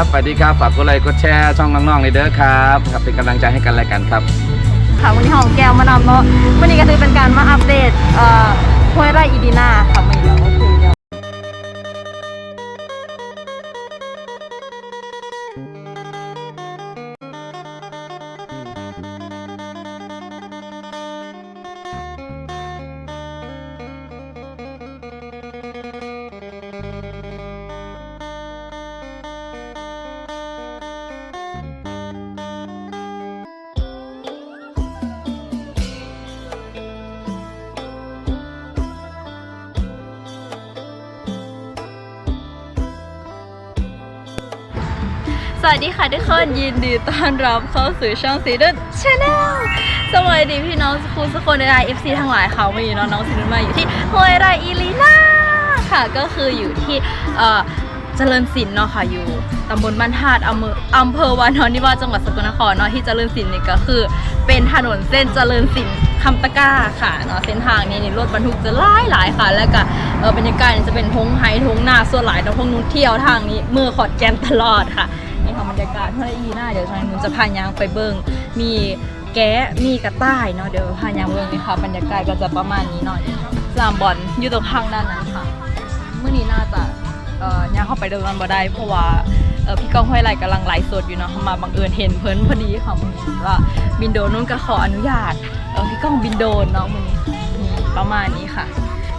ับสวัสดีครับ ฝากกดไลค์ กดแชร์ ช่องน้องๆในเด้อครับ ครับ เป็นกำลังใจให้กันและกันครับ ค่ะวันนี้ของแก้วมานำเนาะวันนี้ก็คือเป็นการมาอัปเดตเอ่อห้วยไร่อีดีนาค่ะ สวัสดีค่ะทุกคนยินดีต้อนรับเข้าสู่ช่องสีดุนชาแนลสวัสดีพี่น้องครูสกคนในไอเอฟซีทั้งหลายค่ะวันนี้น้องน้องสีดุนมาอยู่ที่ห้วยไรอีลีนาค่ะก็คืออยู่ที่เอ่อเจริญศิลป์เนาะค่ะอยู่ตำบลบ้านธาตุอำเภออำเภอวานอนนิวาสจังหวัดสกลนครเนาะที่เจริญศิลป์นี่ก็คือ เป็นถนนเส้นเจริญศิลป์คำตะก้าค่ะเนาะเส้นทางนี้นี่รถบรรทุกจะหลายหลายค่ะ แล้วก็เออบรรยากาศจะเป็นทงไฮทงหน้าส่วนหลายเนาะพวกนู้นเที่ยวทางนี้เมื่อขอดแกนตลอดค่ะ รรยากาศเท่าไหร่อีหน้าเดี๋ยวทางนู้นจะพายางไปเบิ้งมีแก๊ะมีกระต่ายเนาะเดี๋ยวพายางเบิ้งนี่ค่ะบรรยากาศก็จะประมาณนี้หน่อยสนามบอลอยู่ตรงข้างด้านนั้นค่ะเมื่อนี้น่าจะเอ่อย่างเข้าไปเดินกันบ่ได้ เพราะว่าเออพี่ก้องห้วยไรกำลังไลฟ์สดอยู่เนาะเขามาบังเอิญเห็นเพิ่นพอดีค่ะมือนี้ว่าบินโดนนุ่นก็ขออนุญาตเออพี่ก้องบินโดนเนาะมือประมาณนี้ค่ะ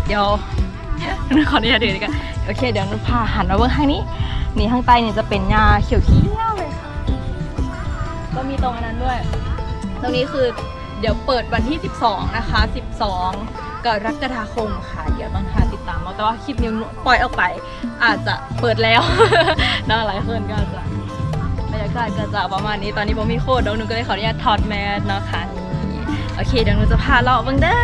เดี๋ยวนุ่นขออนุญาตเดินดีกันโอเคเดี๋ยวนุ่นพาหันมาเบิ้งข้างนี้นี่ข้างใต้นี่จะเป็นหญ้าเขียว ก็มีตรงอันนั้นด้วย ตรงนี้คือเดี๋ยวเปิดวันที่ 12 นะคะ 12 กรกฎาคมค่ะ เดี๋ยวต้องหาติดตามเอาแต่ว่าคลิปนี้ปล่อยออกไป อาจจะเปิดแล้วน่าหลายคนก็จะบรรยากาศก็จะประมาณนี้ ตอนนี้ผมมีโคดเดี๋ยวหนูก็เลยขออนุญาตถอดแมสเนาะค่ะโอเคเดี๋ยวหนูจะพาเลาเบังเด้อ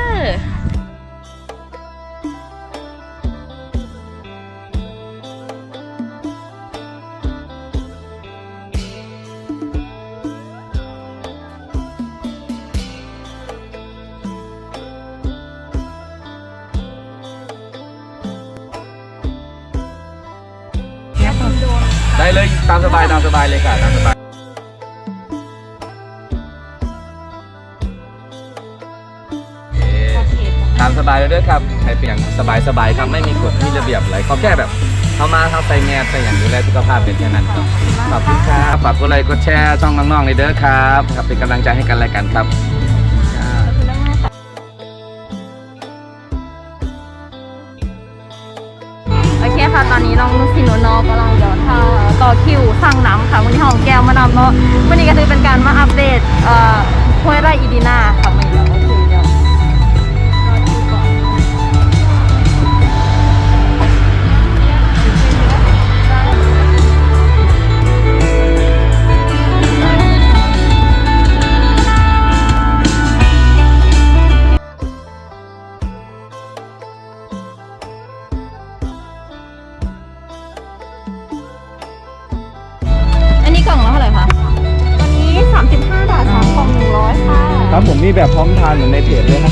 ามสบายตามสบายเลยค่ะตามสบายโอเคตามสบายเลยเด้อครับใครเปลี่ยนสบายสบายครับไม่มีกฎไม่มีระเบียบอะไรเขาแค่แบบเขามาเขาใส่แมสใส่อย่างดูแลสุขภาพเป็นแค่นั้นครับขอบคุณครับฝากกดไลค์กดแชร์ช่องน้องๆในเด้อครับครับเป็นกำลังใจให้กันและกันครับครับ คังน้ำค่ะวันนี้ของแก้วมานำเนาะวันนี้ก็คือเป็นการมาอัปเดตเอ่อห้วยไร่อีดีนาค่ะ องทานเหมือนในเพจเลย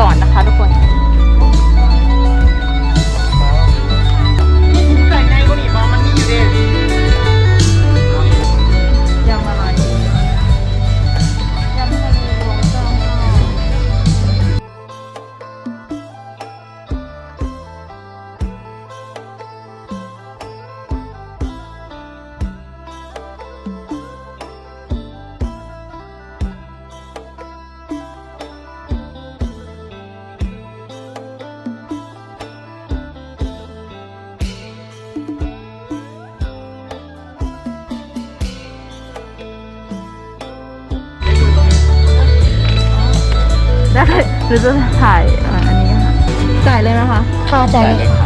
ก่อนนะคะทุก ได้หรือจะถ่ายอันนี้ค่ะจ่ายเลยไหมคะค่ะจ่ายเลยค่ะ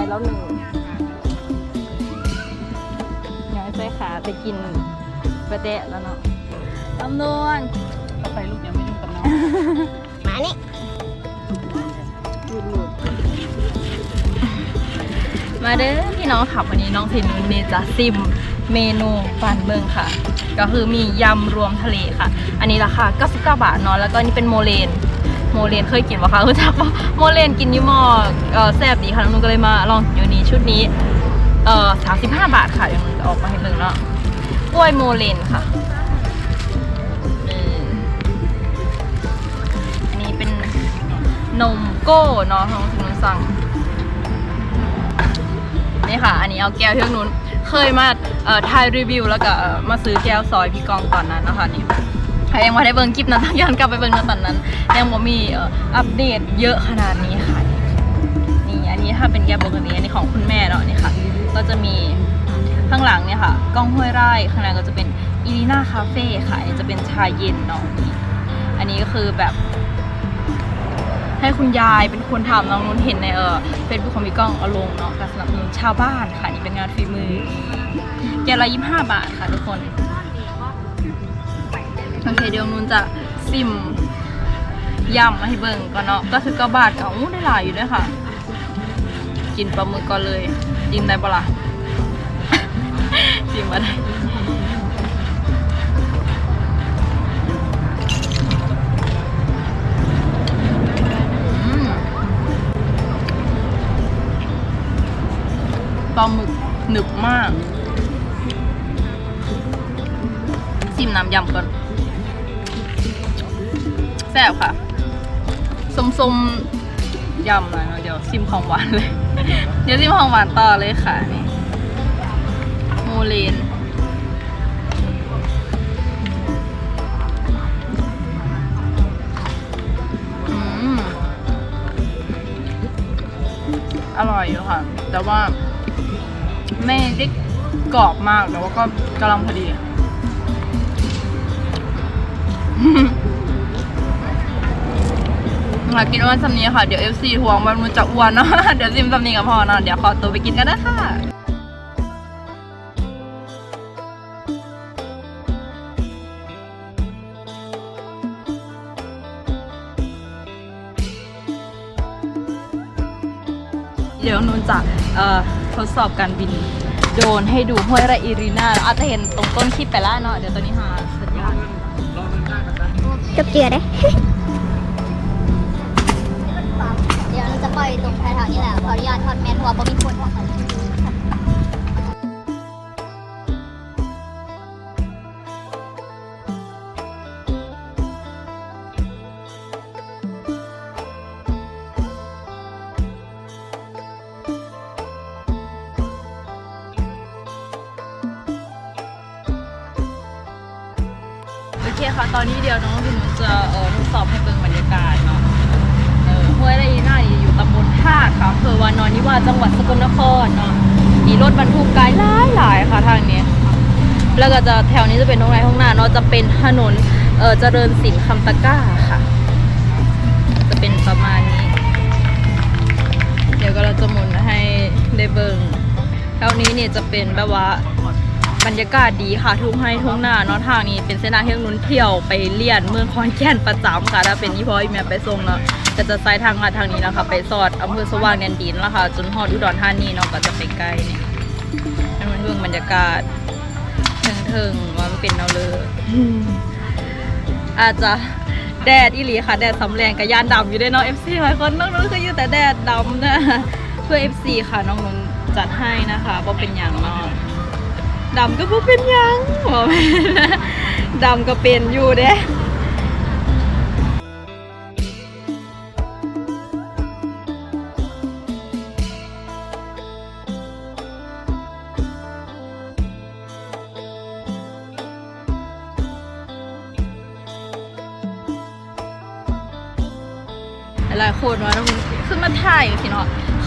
อยแล้วหนึ่งน้อยใส่ขาไปกินไปเตะแล้วเนาะตำนวนต่อไปลูกยังไม่ยุ่งกับน้องมานี่หลุดหลุดมาเด้อพี่น้องขับวันนี้น้องสินุนเนจะซิมเมนูปันเบิงค่ะ ก็คือมียำรวมทะเลค่ะ อันนี้ราคา 99 บาทเนาะแล้วก็นี่เป็นโมเลน โมเลนเคยกินปะคะรู้จักปะโมเลนกินยูหมอเออแซ่บดีค่ะน้องนุ่นก็เลยมาลองอยู่นี้ชุดนี้เออ35บห้าบาทค่ะเดี๋ยวมันจะออกมาให้เบิ่งเนาะกล้วยโมเลนค่ะนี่อันนี้เป็นนมโก้เนาะน้องนุนสั่งนี่ค่ะ อันนี้เอาแก้วที่นู้นเคยมาเออถ่ายรีวิวแล้วก็มาซื้อแก้วซอยพี่กองตอนนั้นนะคะนี่ ใครยังไม่ได้เบิ่งคลิปนั้นต้องย้อนกลับไปเบิ่งตอนนั้น ยังบ่มีอัปเดตเยอะขนาดนี้ค่ะ นี่อันนี้ถ้าเป็นแก้วปกติอันนี้ของคุณแม่เนาะนี่ค่ะ ก็จะมีข้างหลังเนี่ยค่ะกล้องห้วยไร่ข้างในก็จะเป็นอีลีน่าคาเฟ่ค่ะอันนี้จะเป็นชาเย็นเนาะนี่อันนี้ก็คือแบบให้คุณยายเป็นคนทำน้องนุ่นเห็นในเออเฟซบุ๊กของพี่ก้องเอาลงเนาะการสนับสนุนชาวบ้านค่ะนี่เป็นงานฝีมือแก้ละยี่ห้าบาทค่ะทุกคน อเคเดี๋ยวนุ่นจะซิมยำมาให้เบิ่งก่อนเนาะก็ถือก็บาทก็อู้ได้หลายอยู่ด้วยค่ะ กินปลาหมึกก่อนเลยกินได้ปะล่ะกินมาได้ปลาหมึกหนึบมาก ซิมน้ำยำก่อน แซ่บค่ะส้มๆยำหน่อยเนอะเดี๋ยวซิมของหวานเลย เดี๋ยวซิมของหวานต่อเลยค่ะนี่โมเลนอร่อยอยู่ค่ะ แต่ว่าไม่ได้กรอบมากแต่ว่าก็กำลังพอดี ค่ะกินอ้วนสำนีค่ะ เดี๋ยว FC ทวงว่ามันจะอ้วนเนาะ เดี๋ยวซิมสำนีกับพ่อเนาะ เดี๋ยวขอตัวไปกินกันนะค่ะเดี๋ยวนุ่นจะทดสอบการบินโดนให้ดูห้วยไรอีรีนาอาจจะเห็นตรงต้นคลิปไปแล้วเนาะเดี๋ยวตอนนี้หาสัญญาณจบเจือได้ อนแมนหัวเพราะมีคนทอดกันโอเคค่ะ ตอนนี้เดี๋ยวน้องพี่หนุจะ คะอำเภอวานอนนิวาสจังหวัดสกลนครเนาะมีรถบรรทุกไกลหลายหลายๆค่ะทางนี้แล้วก็จะแถวนี้จะเป็นตรงไหนห้องหน้าเนาะจะเป็นถนนเออเจริญสินคำตะก้าค่ะ จะเป็นประมาณนี้ เดี๋ยวก็เราจะหมุนให้ได้เบิ่งแถวนี้เนี่ยจะเป็นแบบว่าบรรยากาศดีค่ะทุ่งให้ทุ่งนาเนาะทางนี้เป็นเส้นทางที่นุ่นเที่ยวไปเลียนเมืองคอนแก่นประจำค่ะถ้าเป็นยี่พ่ออีแม่ไปส่งเนาะ ก็จะใช้ทางมาทางนี้นะคะ ไปสอดอำเภอสว่างแดนดินแล้วค่ะจนฮอดอุดรธานีเนาะก็จะไปไกลนี่ให้มันเบิ่งบรรยากาศเทิงๆว่ามันเป็นเอาเลยอาจจะแดดอีหลีค่ะ แดดสำแรงกับยานดำอยู่ด้วยเนาะ FC หลายคนน้องนุ่นคืออยู่แต่แดดดำนะเพื่อ FC ค่ะน้องนุ่นจัดให้นะคะเพราะเป็นอย่างเนาะดำก็บ่เป็นหยังบ่แม่นนะดำก็เป็นอยู่เด้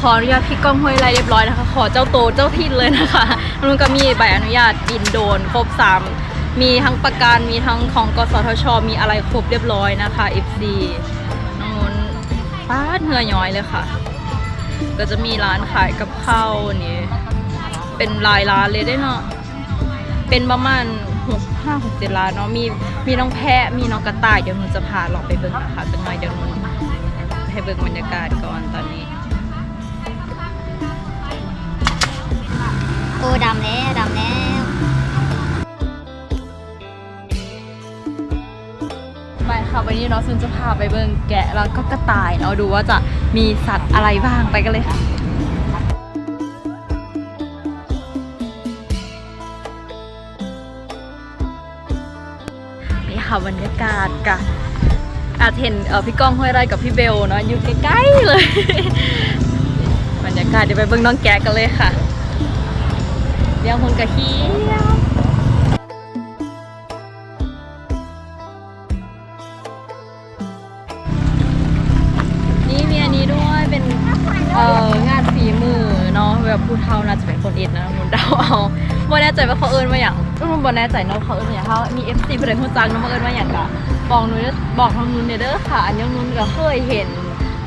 ออนุญาตพี่ก้องห้วยไรเรียบร้อยนะคะ ขอเจ้าโตเจ้าทินเลยนะคะนุ่นก็มีใบอนุญาตบินโดนครบสามมีทั้งประกันมีทั้งของกสทช มีอะไรครบเรียบร้อยนะคะ FC น้องนุ่นป้าดเหงื่อย้อยเลยค่ะ ก็จะมีร้านขายกับข้าวนี่เป็นหลายร้านเลยได้เนาะเป็นประมาณหกห้าหกเจ็ดร้านเนาะมีมีน้องแพะมีน้องกระต่ายเดี๋ยวหนูจะพาลองไปเบิ่งนะคะจังหน่อยเดี๋ยวหนูให้เบิ่งบรรยากาศก่อนตอนนี้ โอ้ดำแล้วดำแล้วไปค่ะวันนี้เนาะซุนจะพาไปเบิ่งแกะแล้วก็กระต่ายเนาะดูว่าจะมีสัตว์อะไรบ้างไปกันเลยค่ะนี่ค่ะบรรยากาศกะอาจเห็นเออพี่ก้องห้วยไร่กับพี่เบลเนาะอยู่ใกล้ๆเลย บรรยากาศเดี๋ยวไปเบิ่งน้องแกะกันเลยค่ะ เดี๋ยวคนกะเฮียวนี่มีอันนี้ด้วยเป็นเอ่องานฝีมือเนาะแบบผู้เฒ่าน่าจะเป็นคนเอ็ดนะมุนเดาเอาบ่แน่ใจว่าเขาเอินมาอย่างมุนบ่แน่ใจเนาะเขาเอินมาอย่างเขามี FC เพิ่นฮู้จักเนาะมาเอินมาอย่างกะบอกหนูเด้อบอกทางนู้นเด้อค่ะ อันยังนู้นก็เคยเห็น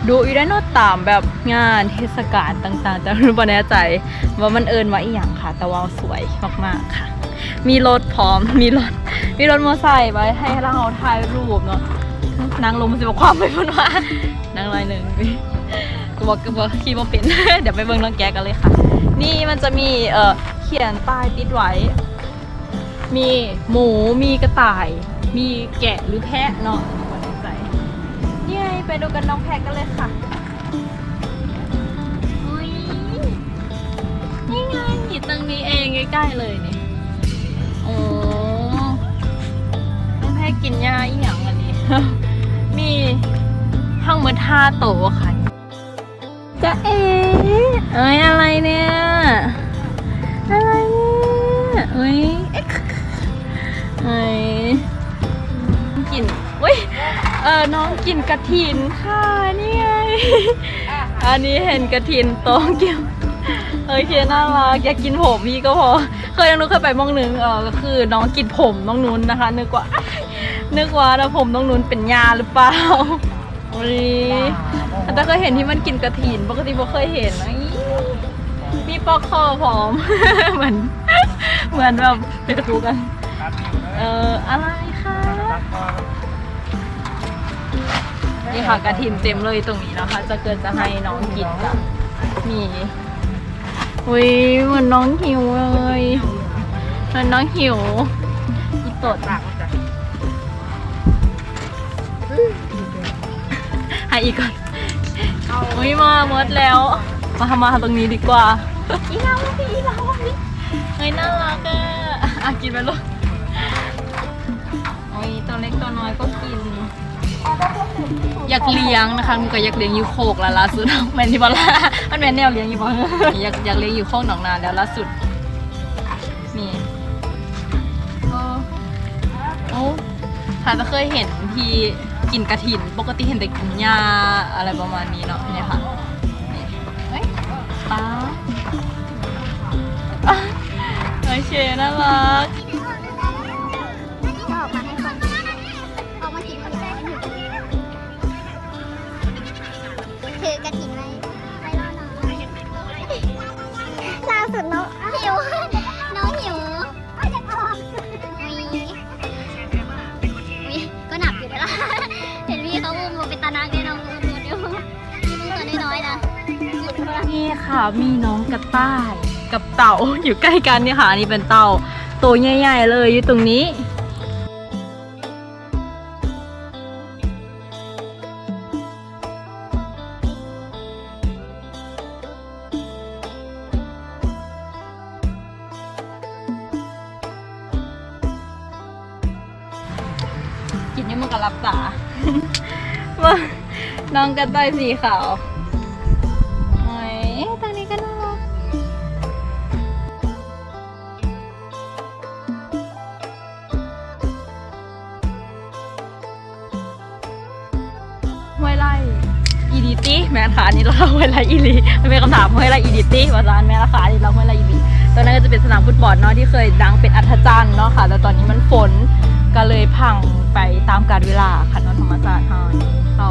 ดูอยู่ได้เนอตามแบบงานเทศกาลต่างๆ แต่หนูบ่แน่ใจ ว่ามันเอินว่าอีหยังค่ะ แต่ว่าสวยมากๆค่ะ มีรถพร้อมมีรถ มีรถมอเตอร์ไซค์ไว้ให้เราถ่ายรูปเนาะนางลงมันจะบอกความไปพูดว่านางลอยหนึ่งกูบอกกูบอกขี่มาเป็นเดี๋ยวไปเบิ่งน้องแกกันเลยค่ะ นี่มันจะมีเอ่อเขียนป้ายติดไว้ มีหมูมีกระต่าย มีแกะหรือแพะเนาะ ดูกันน้องแพะกันเลยค่ะอุ๊ยนี่ไงอยู่ตรงนี้เองใกล้ๆเลยนี่โอ้น้องแพะกินหญ้าอีหยังอันนี้ มีทั้งหมดห้าโตวค่ะจะเอ๋เอ้ยอะไรเนี่ยอะไรเนี่ยเอ้ยเอ๊ะเอ้ยกินเว้ย เออน้องกินกระถินค่ะนี่ไงอันนี้เห็นกระถินโตองเกี่ยวเอ้ยเคน่ารักอยากกินผมพี่ก็พอเคยน้องนุ้นเคยไปมองหนึ่งเออก็คือน้องกินผมน้องนุ้นนะคะ นึกว่า นึกว่านะผมน้องนุ้นเป็นยาหรือเปล่าโอ้ยแต่เคยเห็นที่มันกินกระถินปกติบ่เคยเห็นนะอีมีปอกคอพร้อมเหมือนเหมือนแบบไปตะกูกัน เอออะไรคะ นี่ค่ะกระถินเต็มเลยตรงนี้นะคะ จะเกิดจะให้น้องกินกันมีอุ้ยเหมือนน้องหิวเลยเหมือนน้องหิวอีตดให้อีกก่อนอุ้ยมาหมดแล้ว มาทำมาตรงนี้ดีกว่าอีเราพี่อีเราพี่เฮ้ยน่ารักอะอะกินไปลูกโอ้ยตัวเล็กตัวน้อยก็กิน อยากเลี้ยงนะคะหนูก็อยากเลี้ยงอยู่โคกแล้วล่าสุดแมนที่บอลล่ามันแมนแนวเลี้ยงอยู่บอลอยากอยากเลี้ยงอยู่โคกหนองนาแล้วล่าสุดนี่โอ้ค่ะจะเคยเห็นที่กินกระถิน ปกติเห็นแต่กินหญ้าอะไรประมาณนี้เนาะเนี่ยค่ะนี่เอ้ยป้าโอเคน่ารัก มีน้องกระต่ายกับเต่าอยู่ใกล้กันนี่ค่ะอันนี้เป็นเต่าตัวใหญ่ๆเลยอยู่ตรงนี้กินยังมันกับรับตาน้องกระต่ายสีขาว ตี้แม่ขานี่เราห้วยไรอีลีมันเป็นคำถามห้วยไรอีดิตี้ภาษาอันแม่ละขานี่เราห้วยไรอีลีตอนนั้นก็จะเป็นสนามฟุตบอลเนาะที่เคยดังเป็นอัธจันทร์เนาะค่ะแต่ตอนนี้มันฝนก็เลยพังไปตามกาลเวลาค่ะเนอะธรรมศาสตร์เฮานี่เรา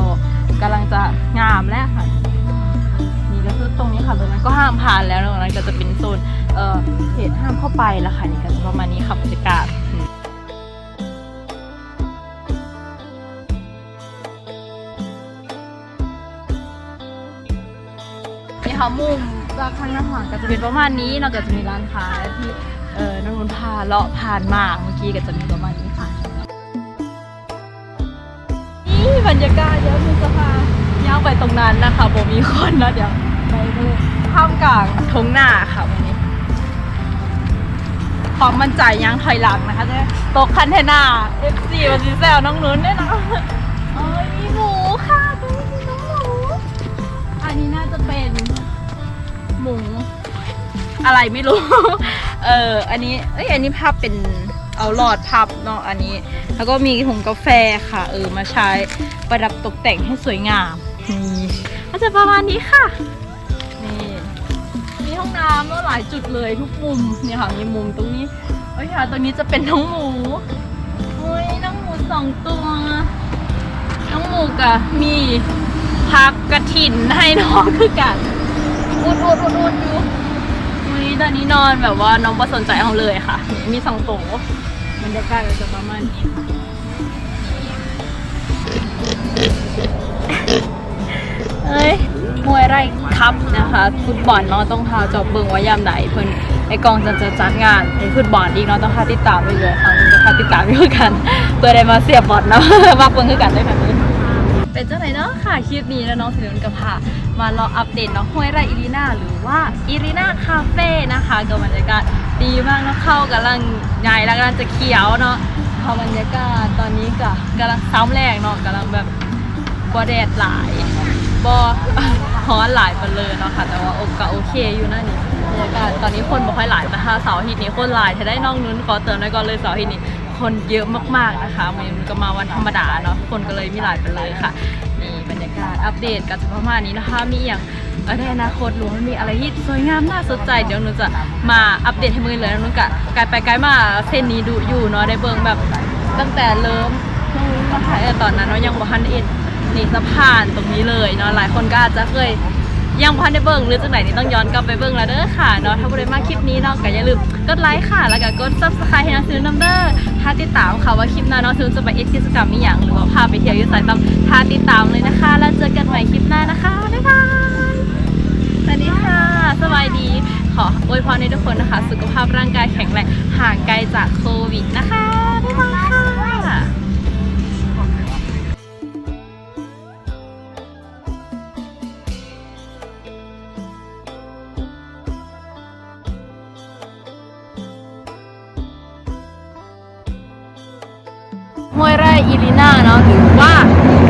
กำลังจะงามแล้วค่ะนี่ก็คือตรงนี้ค่ะตรงนั้นก็ห้ามผ่านแล้วตรงนั้นก็จะเป็นโซนเอ่อเขตห้ามเข้าไปแล้วค่ะนี่ก็จะประมาณนี้ค่ะบรรยากาศ ค่ะมุมจากข้างหน้าหลังก็จะเป็นประมาณนี้เราก็จะมีร้านค้าที่เออนักนพาเลาะผ่านมาเมื่อกี้ก็จะมีประมาณนี้ค่ะนี่บรรยากาศเดี๋ยวมึงจะพายาวไปตรงนั้นนะคะผมมีคนนะเดี๋ยวไปดูท่ามกลางทงหน้าค่ะวันนี้ความมั่นใจยังถอยหลังนะคะจะตกคันเทน่า FC วันซีแซวน้องนุ้นเนี่ยนะเอ้ยหมูค่ะ หมู อะไรไม่รู้ เอออันนี้เอ้ยอันนี้ภาพเป็นเอาหลอดพับเนาะอันนี้ แล้วก็มีถุงกาแฟค่ะ เออมาใช้ประดับตกแต่งให้สวยงามนี่ก็จะประมาณนี้ค่ะนี่มีห้องน้ำแล้วหลายจุดเลยทุกมุมเนี่ยค่ะมีมุมตรงนี้เอ้ยค่ะตรงนี้จะเป็นน้องหมูเฮ้ยน้องหมูสองตัวน้องหมูกับมีพักกระถินให้น้องคือกัน อุดอุดอุดอุดอยู่วันนี้ตอนนี้นอนแบบว่าน้องประสนใจเอาเลยค่ะ มีสองโตวบรรยากาศก็จะประมาณนี้เอ้ยมวยไร่คัพนะคะฟุตบอลเนาะต้องพาจอบเบิ่งว่ายามไหนเพิ่อนไอกองจะจะจัดงานไอฟุตบอลอีกเนาะต้องพาติดตามไปเลยค่ะจะพาติดตามอยู่กันเพื่อได้มาเสียบบอลเนาะมาเบิ่งคือกันได้แบบนี้ เป็นเจ้าไหนเนาะค่ะคลิปนี้นะน้องสินนกับพามาราอัปเดตน้องห้วยไร่อิรีนาหรือว่าอิรีนาคาเฟ่นะคะกับบรรยากาศดีมากเนาะเข้ากำลังใหญ่แล้วกำลังจะเขียวเนาะเข้าบรรยากาศตอนนี้ก็กำลังซ้ำแรงเนาะกำลังแบบบอแดดหลายบอฮ้อนหลายไปเลยเนาะค่ะ แต่ว่าโอก็โอเคอยู่นะนี่บรรยากาศตอนนี้คนบ่ค่อยหลายแต่ถ้าเสาร์อาทิตย์นี้คนหลายถ้าได้น้องนุ้นขอเติมไว้ก่อนเลยเสาร์อาทิตย์นี้ คนเยอะมากๆนะคะมันก็มาวันธรรมดาเนาะคนก็เลยมีหลายไปเลยค่ะนี่บรรยากาศอัปเดตกันประมาณนี้นะคะมีอย่างอ่อในอนาคตหรือว่ามีอะไรที่สวยงามน่าสนใจเดี๋ยวหนูจะมาอัปเดตให้มือเลยนะหนูกะกลไปกลมาเส้นนี้ดูอยู่เนาะได้เบิ่งแบบตั้งแต่เริ่มมาถ่ายตอนนั้นเนาะยังบ่ทันเอ็นนี่สะพานตรงนี้เลยเนาะหลายคนก็อาจจะเคย ยังพันได้เบิ่งหรือจังไหนนี่ต้องย้อนกลับไปเบิ่งแล้วเด้อค่ะเนาะถ้าบ่ได้มาคลิปนี้เนาะก็อย่าลืมกดไลค์ค่ะ แล้วก็กด Subscribe ให้น้องซื้อน้ำเด้อถ้าติดตามค่ะว่าคลิปหน้าน้องซื้อจะไปเอ็ดกิจกรรมอีหยังหรือว่าพาไปเที่ยวอยุ่ไสต้องถ้าติดตามเลยนะคะ แล้วเจอกันใหม่คลิปหน้านะคะบ๊ายบายสวัสดีค่ะสบายดี ขออวยพรให้ทุกคนนะคะ สุขภาพร่างกายแข็งแรงห่างไกลจากโควิดนะคะบ๊ายบาย อีลิน่าเนาะหรือว่า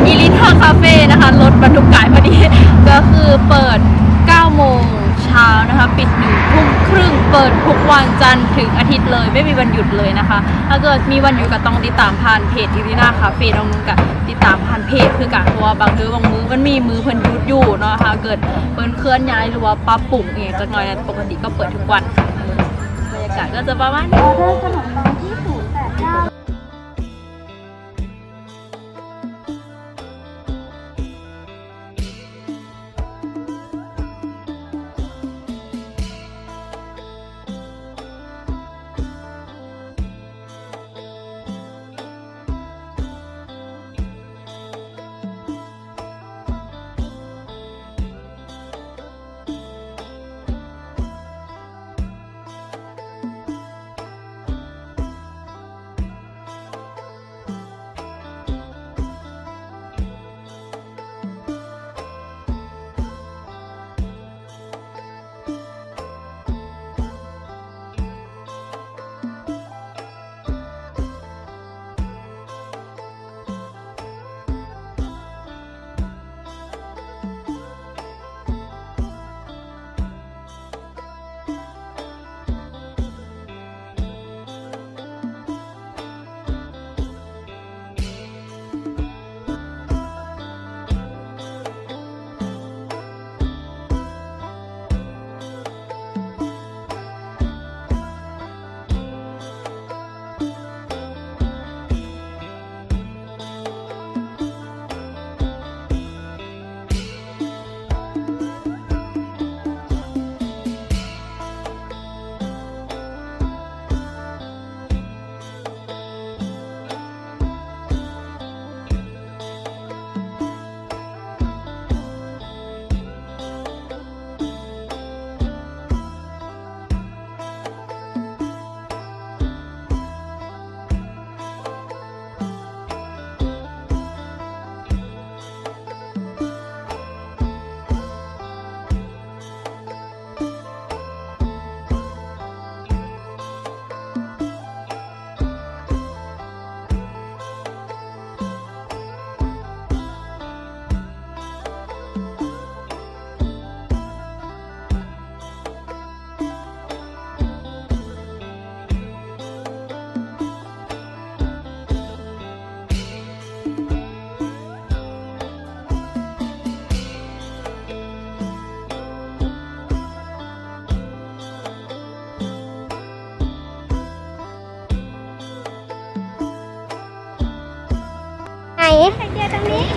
อีลิน่าคาเฟ่นะคะรถบรรทุกไก่พอดีก็คือเปิด 9 โมงเช้านะคะ ปิด1ทุ่มครึ่งเปิดทุกวันจันทร์ถึงอาทิตย์เลย ไม่มีวันหยุดเลยนะคะ ถ้าเกิดมีวันหยุดก็ต้องติดตามผ่านเพจอีลิน่าคาเฟ่น้องนุ่นกับติดตามผ่านเพจคือการเพราะว่าบางเดือบางมือมันมีมือเพิ่นหยุดอยู่เนาะถ้าเกิดเพิ่นเคลื่อนย้ายหรือว่าปรับปรุงเองจักหน่อยนะปกติก็เปิดทุกวันบรรยากาศก็จะประมาณนี้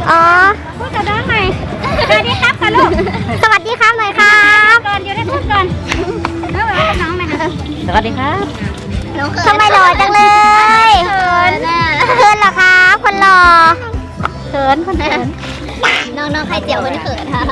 อ๋อ พูดกับน้องหน่อยสวัสดีครับค่ะลูกสวัสดีครับหน่อยครับก่อนอยู่ได้พูดก่อนน้องบอกว่าน้องหน่อยค่ะสวัสดีครับทำไมหล่อจังเลยเขินเขินเหรอคะคนหล่อเขินคนเขินน้องน้องไข่เจียวคนเขินค่ะ